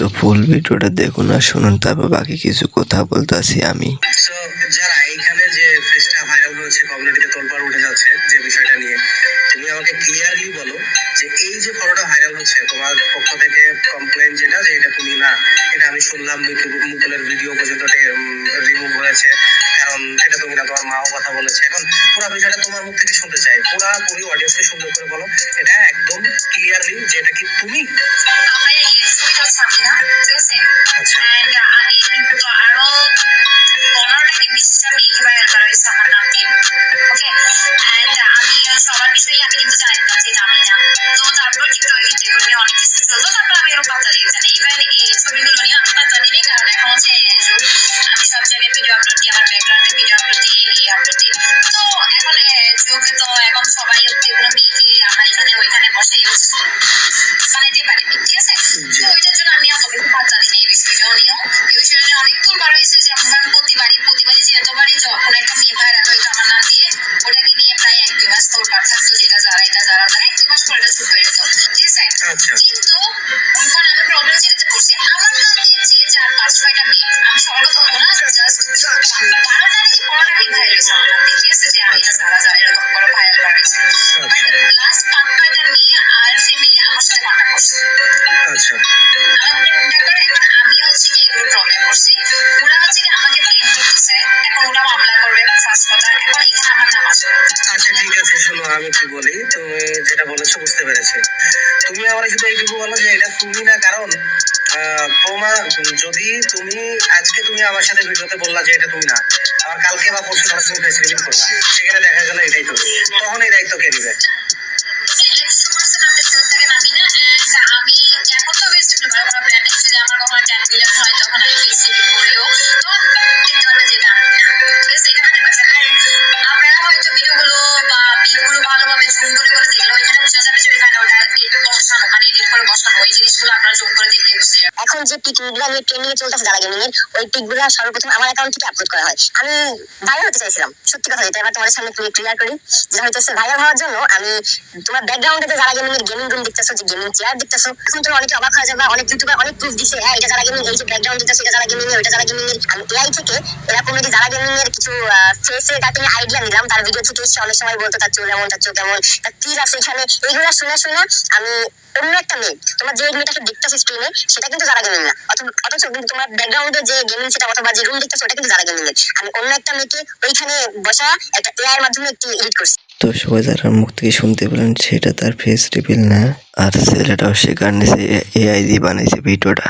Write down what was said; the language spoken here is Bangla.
তো ফুল ভিডিওটা দেখুন আর শুনুন, তারপর বাকি কিছু কথা বলতেছি আমি। যারা এইখানে যে ফেসটা ভাইরাল হয়েছে উঠে যাচ্ছে যে বিষয়টা নিয়ে, তুমি আমাকে ক্লিয়ারলি বলো যে এই যে ফটোটা ভাইরাল হচ্ছে, তোমার পক্ষ থেকে কমপ্লেন যেটা, যে এটা তুমি না, এটা আমি শুনলাম মুকুলের ভিডিও পর্যন্ত রিমুভ কারণ এটা তুমি তোমার মাও কথা বলেছে। এখন পুরো বিষয়টা তোমার মুখ থেকে শুনতে চাই। সুন্দর করে বলো। এটা একদম ক্লিয়ারলি কি তুমি আমি কিন্তু জানতাম যে এটা আমি না তো তারপর টিকটকে কিন্তু এগুলো নিয়ে অনেক কিছু চলতো তারপর আমি এরকম পাত্তা দিই। না ইভেন এই ছবিগুলো নিয়ে আমি পাত্তা দিই কারণ এখন হচ্ছে আমি সব জায়গায় ভিডিও আপলোড দিই আমার ব্যাকগ্রাউন্ডে ভিডিও আপলোড দিই এই আপলোড দিই। তো এখন যুগ তো এখন সবাই যেগুলো মেয়েকে আমার এখানে ওইখানে বসাই বানাইতে পারে ঠিক আছে? তো ওইটার জন্য আমি বেশি পাত্তা দিই এই বিষয়টা নিয়েও। এই বিষয়টা নিয়ে অনেক তোলবার হয়েছে যেমন আমি এক দুই মাস তোলবার থাকতো যেটা যারা এটা যারা যারা এক দুই মাস পরে এটা ছুট হয়ে যেত ঠিক আছে? কিন্তু এখন আমি প্রবলেম যেটাতে পড়ছি আমার নামে যে চার পাঁচ ছয়টা মেয়ে আমি সবার কথা বলব না জাস্ট বারোটা নাকি পনেরোটা মেয়ে ভাইরাল হয়েছে আমার নাম। ঠিক আছে? যে আমি না যারা যারা এরকম করে ভাইরাল করা হয়েছে আচ্ছা। লাস্ট পাঁচ ছয়টা মেয়ে আর ফ্যামিলি আমার সাথে কন্ট্যাক্ট করছে। আচ্ছা। আচ্ছা ঠিক আছে, শোনো, আমি কি বলি? তুমি যেটা বলেছ বুঝতে পেরেছি। তুমি আমার শুধু এইটুকু বলো যে এটা তুমি না কারণ প্রমা যদি তুমি, আজকে তুমি আমার সাথে ভিডিওতে বললা যে এটা তুমি না, আবার কালকে বা পরশু ধরো তুমি রিভিল করলা, সেখানে দেখা গেল এটাই তুমি। তখন এই দায়িত্ব কে নিবে? আমি এখন তো যে আমার কখনো টেন মিলিয়ন হয় যে পিকগুলো নিয়ে ট্রেন্ডিং এ চলতেছে যারা গেমিং এর ওই পিকগুলো সর্বপ্রথম আমার অ্যাকাউন্ট থেকে আপলোড করা হয়। আমি ভাইরাল হতে চাইছিলাম, সত্যি কথা যেটা এবার তোমাদের সামনে ক্লিয়ার করি। যেটা হইতেছে ভাইরাল হওয়ার জন্য আমি তোমার ব্যাকগ্রাউন্ডে যে যারা গেমিং এর গেমিং রুম দেখতেছো, যে গেমিং চেয়ার দেখতেছো, এখন তুমি অনেকে অবাক হয়ে যাবে, অনেক ইউটিউবার অনেক প্রুফ দিছে হ্যাঁ এটা যারা গেমিং এই যে ব্যাকগ্রাউন্ড দেখতেছো এটা যারা গেমিং এর ওইটা যারা গেমিং এর আমি এআই থেকে এরকম যে যারা গেমিং এর কিছু ফেসে কাটিং আইডিয়া নিলাম, তার ভিডিও থেকে এসে অনেক সময় বলতো, তার চুল এমন, তার চোখ এমন তার তীর আছে এখানে। এইগুলা শুনে শুনে আমি অন্য একটা মেয়ে, তোমার যে মেয়েটাকে দেখতেছো স্ক্রিনে সেটা কিন্তু যারা অথচ- তোমার ব্যাকগ্রাউন্ডে যে সেটা রুম ওটা কিন্তু যারা অন্য একটা মেয়েকে ওইখানে বসা একটা মাধ্যমে তো সবাই যারা মুখ থেকে শুনতে পেলেন, সেটা তার ফেস রিভিল না। আর ছেলেটাও সে কারণে সে এআই দিয়ে বানাইছে ভিডিওটা।